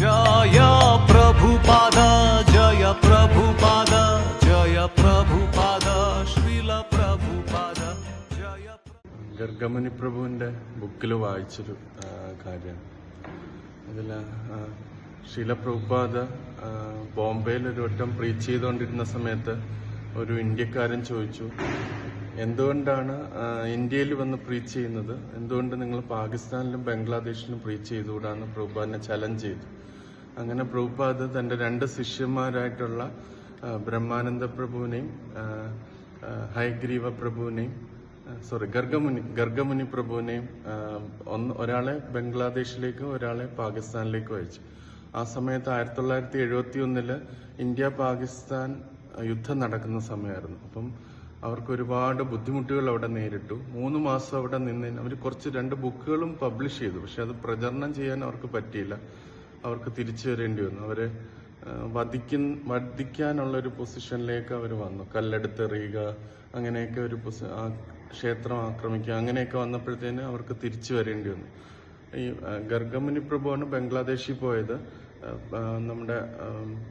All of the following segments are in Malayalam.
ജയ ജയ ജയ ഗർഗമുനി പ്രഭുവിന്റെ ബുക്കിൽ വായിച്ചൊരു കാര്യം. അതിൽ ശീല പ്രഭുപാദ ബോംബെയിൽ ഒരു വട്ടം പ്രീച്ച് ചെയ്തുകൊണ്ടിരുന്ന സമയത്ത് ഒരു ഇന്ത്യക്കാരൻ ചോദിച്ചു എന്തുകൊണ്ടാണ് ഇന്ത്യയിൽ വന്ന് പ്രീച്ച് ചെയ്യുന്നത്? എന്തുകൊണ്ട് നിങ്ങൾ പാകിസ്ഥാനിലും ബംഗ്ലാദേശിലും പ്രീച്ച് ചെയ്തുകൂടാന്ന് പ്രഭുപാദിനെ ചലഞ്ച് ചെയ്തു? അങ്ങനെ പ്രഭുപാദ് തന്റെ രണ്ട് ശിഷ്യന്മാരായിട്ടുള്ള ബ്രഹ്മാനന്ദ പ്രഭുവിനെയും ആ, പ്രഭുവിനെയും സോറി ഗർഗമുനി ഗർഗമുനി പ്രഭുവിനെയും ഒന്ന് ഒരാളെ ബംഗ്ലാദേശിലേക്കും ഒരാളെ പാകിസ്ഥാനിലേക്കും അയച്ചു. ആ സമയത്ത് ആയിരത്തി തൊള്ളായിരത്തി എഴുപത്തി ഒന്നിൽ ഇന്ത്യ പാകിസ്ഥാൻ യുദ്ധം നടക്കുന്ന സമയമായിരുന്നു. അപ്പം അവർക്ക് ഒരുപാട് ബുദ്ധിമുട്ടുകൾ അവിടെ നേരിട്ടു. മൂന്ന് മാസം അവിടെ നിന്ന് അവർ കുറച്ച് രണ്ട് ബുക്കുകളും പബ്ലിഷ് ചെയ്തു. പക്ഷെ അത് പ്രചരണം ചെയ്യാൻ അവർക്ക് പറ്റിയില്ല. അവർക്ക് തിരിച്ചു വരേണ്ടി വന്നു. അവരെ ആ, വധിക്കാനുള്ള ഒരു പൊസിഷനിലേക്ക് അവർ വന്നു. കല്ലെടുത്തെറിയുക അങ്ങനെയൊക്കെ ഒരു ക്ഷേത്രം ആക്രമിക്കുക അങ്ങനെയൊക്കെ വന്നപ്പോഴത്തേന് അവർക്ക് തിരിച്ചു വരേണ്ടി വന്നു. ഈ ഗർഗമുനി പ്രഭുവാണ് ബംഗ്ലാദേശിൽ പോയത്. നമ്മുടെ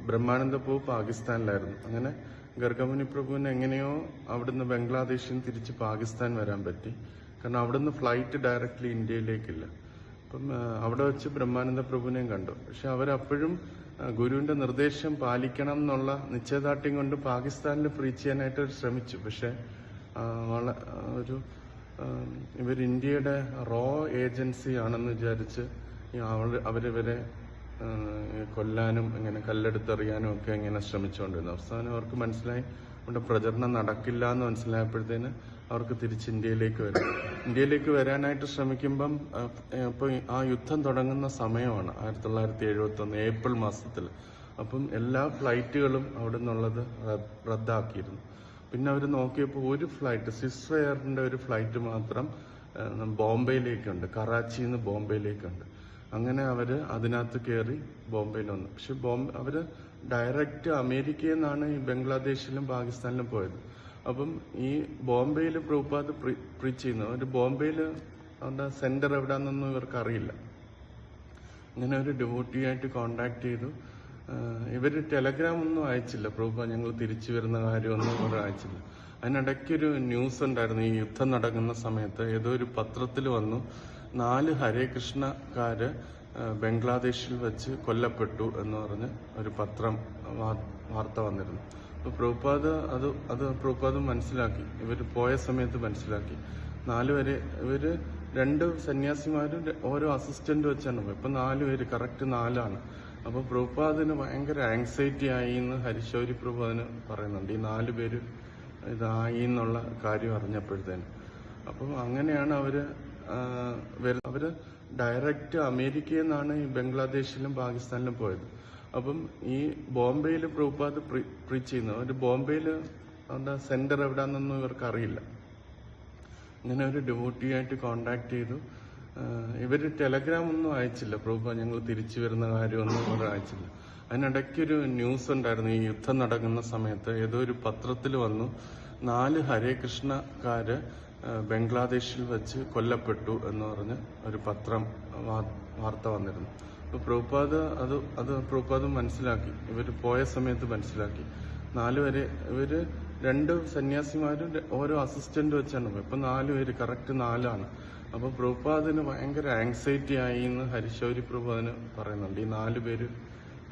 ബ്രഹ്മാനന്ദ പ്രഭു പാകിസ്ഥാനിലായിരുന്നു. അങ്ങനെ ഗർഗമുനി പ്രഭുവിന് എങ്ങനെയോ അവിടുന്ന് ബംഗ്ലാദേശിൽ നിന്ന് തിരിച്ച് പാകിസ്ഥാൻ വരാൻ പറ്റി. കാരണം അവിടുന്ന് ഫ്ലൈറ്റ് ഡയറക്റ്റ്ലി ഇന്ത്യയിലേക്കില്ല. അപ്പം അവിടെ വെച്ച് ബ്രഹ്മാനന്ദ പ്രഭുവിനെയും കണ്ടു. പക്ഷെ അവരപ്പോഴും ഗുരുവിന്റെ നിർദ്ദേശം പാലിക്കണം എന്നുള്ള നിശ്ചയദാർഢ്യം കൊണ്ട് പാകിസ്ഥാനിൽ പ്രീച്ച് ചെയ്യാനായിട്ട് ശ്രമിച്ചു. പക്ഷെ ഒരു ഇവർ ഇന്ത്യയുടെ റോ ഏജൻസി ആണെന്ന് വിചാരിച്ച് അവരിവരെ കൊല്ലാനും ഇങ്ങനെ കല്ലെടുത്തെറിയാനും ഒക്കെ ഇങ്ങനെ ശ്രമിച്ചുകൊണ്ടിരുന്നു. അവസാനം അവർക്ക് മനസ്സിലായി അവിടെ പ്രചരണം നടക്കില്ല എന്ന് മനസ്സിലായപ്പോഴത്തേന് അവർക്ക് തിരിച്ച് ഇന്ത്യയിലേക്ക് വരും. ഇന്ത്യയിലേക്ക് വരാനായിട്ട് ശ്രമിക്കുമ്പം ഇപ്പൊ ആ യുദ്ധം തുടങ്ങുന്ന സമയമാണ് ആയിരത്തി തൊള്ളായിരത്തി എഴുപത്തി ഒന്ന് ഏപ്രിൽ മാസത്തിൽ അപ്പം എല്ലാ ഫ്ലൈറ്റുകളും അവിടെ നിന്നുള്ളത് റദ്ദാക്കിയിരുന്നു. പിന്നെ അവർ നോക്കിയപ്പോൾ ഒരു ഫ്ലൈറ്റ് സ്വിസ് എയറിന്റെ ഒരു ഫ്ലൈറ്റ് മാത്രം ബോംബെയിലേക്കുണ്ട് കറാച്ചിയിൽ നിന്ന് ബോംബെയിലേക്കുണ്ട്. അങ്ങനെ അവർ അതിനകത്ത് കയറി ബോംബെയിൽ വന്നു. പക്ഷെ ബോംബെ അവർ ഡയറക്റ്റ് അമേരിക്കയിൽ നിന്നാണ് ഈ ബംഗ്ലാദേശിലും പാകിസ്ഥാനിലും പോയത്. അപ്പം ഈ ബോംബെയിൽ പ്രൂപ്പാത് പ്രീച്ച് ചെയ്യുന്നത് ഒരു ബോംബെയിൽ അവരുടെ സെന്റർ എവിടെയാണെന്നൊന്നും ഇവർക്ക് അറിയില്ല അങ്ങനെ ഒരു ഡ്യൂട്ടി ആയിട്ട് കോണ്ടാക്ട് ചെയ്തു. ഇവർ ടെലഗ്രാം ഒന്നും അയച്ചില്ല പ്രഭു ഞങ്ങൾ തിരിച്ചു വരുന്ന കാര്യമൊന്നും ഇവർ അയച്ചില്ല. അതിനിടയ്ക്കൊരു ന്യൂസ് ഉണ്ടായിരുന്നു ഈ യുദ്ധം നടക്കുന്ന സമയത്ത് ഏതോ ഒരു പത്രത്തിൽ വന്നു നാല് ഹരേ കൃഷ്ണക്കാര് ബംഗ്ലാദേശിൽ വെച്ച് കൊല്ലപ്പെട്ടു എന്ന് പറഞ്ഞ് ഒരു പത്രം വാർത്ത വന്നിരുന്നു. അപ്പൊ പ്രഭുപാദ് അത് അത് പ്രഭുപാദ് മനസ്സിലാക്കി. ഇവർ പോയ സമയത്ത് മനസ്സിലാക്കി. നാലുപേരെ ഇവർ രണ്ട് സന്യാസിമാരും ഓരോ അസിസ്റ്റന്റ് വെച്ചാണ്. പോയത് ഇപ്പൊ നാലുപേര് കറക്റ്റ് നാലാണ്. അപ്പൊ പ്രഭുപാദിന് ഭയങ്കര ആങ്സൈറ്റി ആയി എന്ന് ഹരിശൗരി പ്രഭുപാദിന് പറയുന്നുണ്ട്. ഈ നാല് പേര് ഇതായി എന്നുള്ള കാര്യം അറിഞ്ഞപ്പോഴത്തേന്. അപ്പം അങ്ങനെയാണ് അവർ അവർ ഡയറക്റ്റ് അമേരിക്കയിൽ നിന്നാണ് ഈ ബംഗ്ലാദേശിലും പാകിസ്ഥാനിലും പോയത്. അപ്പം ഈ ബോംബെയിൽ പ്രൂപ്പാത് പ്രീച്ച് ചെയ്യുന്നത് ഒരു ബോംബെയിൽ അവരുടെ സെന്റർ എവിടെയാണെന്നൊന്നും ഇവർക്ക് അറിയില്ല അങ്ങനെ ഒരു ഡ്യൂട്ടിയായിട്ട് കോണ്ടാക്ട് ചെയ്തു. ഇവർ ടെലഗ്രാം ഒന്നും അയച്ചില്ല. പ്രൂപ്പ ഞങ്ങൾ തിരിച്ചു വരുന്ന കാര്യമൊന്നും അവർ അയച്ചില്ല. അതിനിടയ്ക്കൊരു ന്യൂസ് ഉണ്ടായിരുന്നു. ഈ യുദ്ധം നടക്കുന്ന സമയത്ത് ഏതോ ഒരു പത്രത്തിൽ വന്നു. നാല് ഹരേ കൃഷ്ണക്കാര് ബംഗ്ലാദേശിൽ വെച്ച് കൊല്ലപ്പെട്ടു എന്ന് പറഞ്ഞ് ഒരു പത്രം വാർത്ത വന്നിരുന്നു. അപ്പോൾ പ്രഭുപാദ് അത് അത് പ്രഭുപാദ് മനസ്സിലാക്കി. ഇവർ പോയ സമയത്ത് മനസ്സിലാക്കി. നാലുപേരെ ഇവർ രണ്ട് സന്യാസിമാരും ഓരോ അസിസ്റ്റന്റ് വെച്ചാണ്. പോയത് ഇപ്പൊ നാലുപേര് കറക്റ്റ് നാലാണ്. അപ്പോൾ പ്രഭുപാദിന് ഭയങ്കര ആങ്സൈറ്റി ആയി എന്ന് ഹരിശൗരി പ്രഭുപാദിന് പറയുന്നുണ്ട്. ഈ നാല് പേര്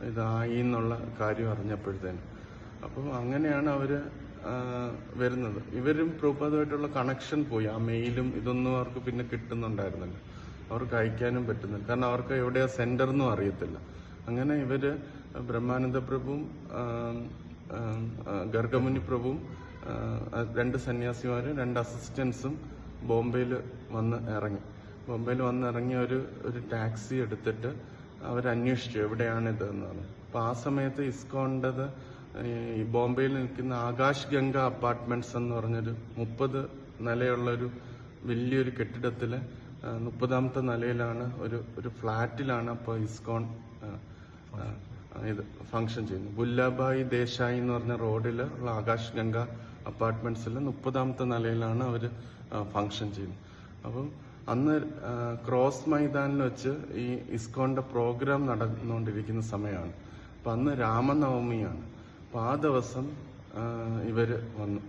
ഇതായി എന്നുള്ള കാര്യം അറിഞ്ഞപ്പോഴത്തേന്. അപ്പം അങ്ങനെയാണ് അവർ ആ, വരുന്നത്. ഇവരും പ്രഭുപാദുമായിട്ടുള്ള കണക്ഷൻ പോയി. ആ മെയിലും ഇതൊന്നും അവർക്ക് പിന്നെ കിട്ടുന്നുണ്ടായിരുന്നില്ല. അവർക്ക് അയക്കാനും പറ്റുന്നില്ല. കാരണം അവർക്ക് എവിടെയാ സെന്റർ എന്നും അറിയത്തില്ല. അങ്ങനെ ഇവർ ബ്രഹ്മാനന്ദ പ്രഭുവും ഗർഗമുനി പ്രഭുവും രണ്ട് സന്യാസിമാര് രണ്ട് അസിസ്റ്റൻസും ബോംബെയിൽ വന്ന് ഇറങ്ങി. ബോംബെയിൽ വന്ന് ഇറങ്ങി ഒരു ഒരു ടാക്സി എടുത്തിട്ട് അവർ അന്വേഷിച്ചു എവിടെയാണിത് എന്നാണ് അപ്പൊ ആ സമയത്ത് ഇസ്കോണ്ടത് ബോംബെയിൽ നിൽക്കുന്ന ആകാശ് ഗംഗ അപ്പാർട്ട്മെന്റ്സ് എന്ന് പറഞ്ഞൊരു മുപ്പത് നിലയുള്ളൊരു വലിയൊരു കെട്ടിടത്തിലെ മുപ്പതാമത്തെ നിലയിലാണ് ഒരു ഒരു ഫ്ലാറ്റിലാണ് അപ്പോൾ ഇസ്കോൺ ഇത് ഫങ്ഷൻ ചെയ്യുന്നത്. ബുല്ലാബായി ദേശായി എന്ന് പറഞ്ഞ റോഡിൽ ഉള്ള ആകാശ് ഗംഗ അപ്പാർട്ട്മെന്റ്സിൽ മുപ്പതാമത്തെ നിലയിലാണ് അവർ ഫങ്ഷൻ ചെയ്യുന്നത്. അപ്പം അന്ന് ക്രോസ് മൈതാനിൽ വെച്ച് ഈ ഇസ്കോണിന്റെ പ്രോഗ്രാം നടന്നുകൊണ്ടിരിക്കുന്ന സമയമാണ്. അപ്പൊ അന്ന് രാമനവമിയാണ്. അപ്പൊ ആ ദിവസം ഇവർ വന്നു.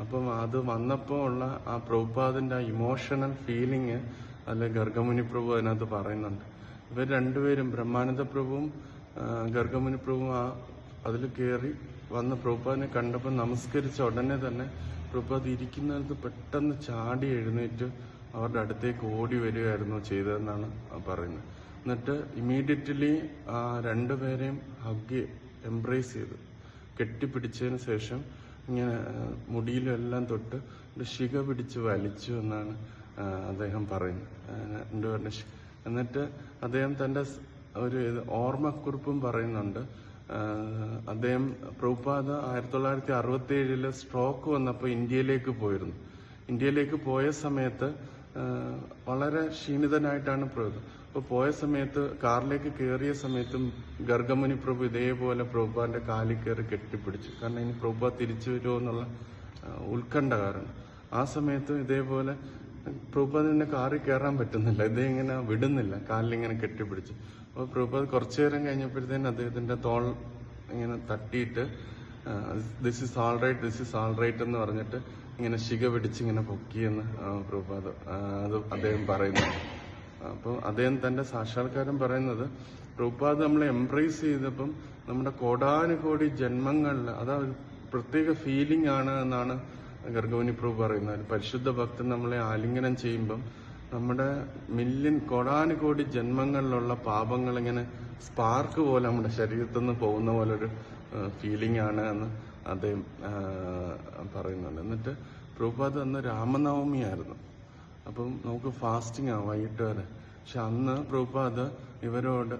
അപ്പം അത് വന്നപ്പോൾ ഉള്ള ആ പ്രഭുപാദിന്റെ ആ ഇമോഷണൽ ഫീലിങ് അല്ലെ ഗർഗമുനി പ്രഭു അതിനകത്ത് പറയുന്നുണ്ട്. ഇവർ രണ്ടുപേരും ബ്രഹ്മാനന്ദ പ്രഭുവും ഗർഗമുനി പ്രഭുവും ആ അതിൽ കയറി വന്ന് പ്രഭുപാദിനെ കണ്ടപ്പോൾ നമസ്കരിച്ച ഉടനെ തന്നെ പ്രഭുപാദ് ഇരിക്കുന്നിടത്ത് പെട്ടെന്ന് ചാടി എഴുന്നേറ്റ് അവരുടെ അടുത്തേക്ക് ഓടി വരികയായിരുന്നു ചെയ്തതെന്നാണ് പറയുന്നത്. എന്നിട്ട് ഇമീഡിയറ്റ്ലി ആ രണ്ടുപേരെയും ഹഗ് എംബ്രേസ് ചെയ്തു. കെട്ടിപ്പിടിച്ചതിന് ശേഷം ഇങ്ങനെ മുടിയിലും എല്ലാം തൊട്ട് ഒരു ശിഖ പിടിച്ച് വലിച്ചു എന്നാണ് അദ്ദേഹം പറയുന്നത്. എന്റെ പറഞ്ഞ എന്നിട്ട് അദ്ദേഹം തന്റെ ഒരു ഓർമ്മക്കുറിപ്പും പറയുന്നുണ്ട്. അദ്ദേഹം പ്രഭുപാദ ആയിരത്തി തൊള്ളായിരത്തി അറുപത്തി ഏഴിൽ സ്ട്രോക്ക് വന്നപ്പോൾ ഇന്ത്യയിലേക്ക് പോയിരുന്നു. ഇന്ത്യയിലേക്ക് പോയ സമയത്ത് വളരെ ക്ഷീണിതനായിട്ടാണ് പ്രഭു അപ്പൊ പോയ സമയത്ത് കാറിലേക്ക് കയറിയ സമയത്തും ഗർഗമുനി പ്രഭു ഇതേപോലെ പ്രഭുപാന്റെ കാലിൽ കയറി കെട്ടിപ്പിടിച്ചു. കാരണം ഇനി പ്രഭുപ തിരിച്ചു വരുമോ എന്നുള്ള ഉത്കണ്ഠ കാരണം. ആ സമയത്തും ഇതേപോലെ പ്രഭുപാദിനെ കാറിൽ കയറാൻ പറ്റുന്നില്ല. ഇതേ ഇങ്ങനെ വിടുന്നില്ല. കാലിലിങ്ങനെ കെട്ടിപ്പിടിച്ചു. അപ്പൊ പ്രഭുപാദ് കുറച്ചു നേരം കഴിഞ്ഞപ്പോഴത്തേന് അദ്ദേഹത്തിന്റെ തോൾ ഇങ്ങനെ തട്ടിയിട്ട് this is all right this is all right എന്ന് പറഞ്ഞിട്ട് ഇങ്ങനെ ശിഖ പിടിച്ച് ഇങ്ങനെ പൊക്കിയെന്ന് പ്രഭുപാദ് അത് അദ്ദേഹം പറയുന്നു. അപ്പോൾ അദ്ദേഹം തന്റെ സാക്ഷാത്കാരം പറയുന്നത് പ്രഭുപാദ് നമ്മളെ എംബ്രേസ് ചെയ്തപ്പം നമ്മുടെ കോടാനുകോടി ജന്മങ്ങളിൽ അതാ ഒരു പ്രത്യേക ഫീലിംഗ് ആണ് എന്നാണ് ഗർഗവനി പ്രഭു പറയുന്നത്. പരിശുദ്ധ ഭക്തൻ നമ്മളെ ആലിംഗനം ചെയ്യുമ്പം നമ്മുടെ മില്യൺ കോടാനുകോടി ജന്മങ്ങളിലുള്ള പാപങ്ങൾ ഇങ്ങനെ സ്പാർക്ക് പോലെ നമ്മുടെ ശരീരത്തിൽ നിന്ന് പോകുന്ന പോലെ ഒരു ഫീലിംഗ് ആണ് എന്ന് അദ്ദേഹം പറയുന്നുണ്ട്. എന്നിട്ട് പ്രഭുപാദ് അന്ന് രാമനവമിയായിരുന്നു. അപ്പം നമുക്ക് ഫാസ്റ്റിംഗ് ആ വൈകിട്ട് വരെ. പക്ഷെ അന്ന് പ്രഭുപാദ് ഇവരോട്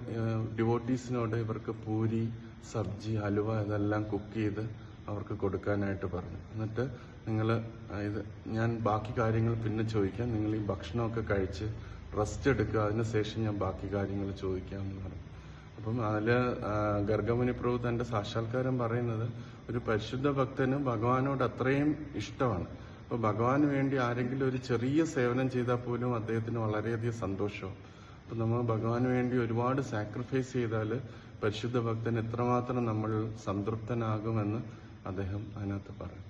ഡിവോട്ടീസിനോട് ഇവർക്ക് പൂരി സബ്ജി ഹലുവ ഇതെല്ലാം കുക്ക് ചെയ്ത് അവർക്ക് കൊടുക്കാനായിട്ട് പറഞ്ഞു. എന്നിട്ട് നിങ്ങൾ ഇത് ഞാൻ ബാക്കി കാര്യങ്ങൾ പിന്നെ ചോദിക്കാം. നിങ്ങൾ ഈ ഭക്ഷണമൊക്കെ കഴിച്ച് റെസ്റ്റ് എടുക്കുക. അതിനുശേഷം ഞാൻ ബാക്കി കാര്യങ്ങൾ ചോദിക്കാം എന്ന് പറഞ്ഞു. അപ്പം അതിൽ ഗർഗമുനി പ്രഭു തന്റെ സാക്ഷാത്കാരം പറയുന്നത് ഒരു പരിശുദ്ധ ഭക്തന് ഭഗവാനോട് അത്രയും ഇഷ്ടമാണ്. അപ്പൊ ഭഗവാന് വേണ്ടി ആരെങ്കിലും ഒരു ചെറിയ സേവനം ചെയ്താൽ പോലും അദ്ദേഹത്തിന് വളരെയധികം സന്തോഷം അപ്പൊ നമ്മൾ ഭഗവാന് വേണ്ടി ഒരുപാട് സാക്രിഫൈസ് ചെയ്താൽ പരിശുദ്ധ ഭക്തൻ എത്രമാത്രം നമ്മൾ സംതൃപ്തനാകുമെന്ന് അദ്ദേഹം അതിനകത്ത് പറയും.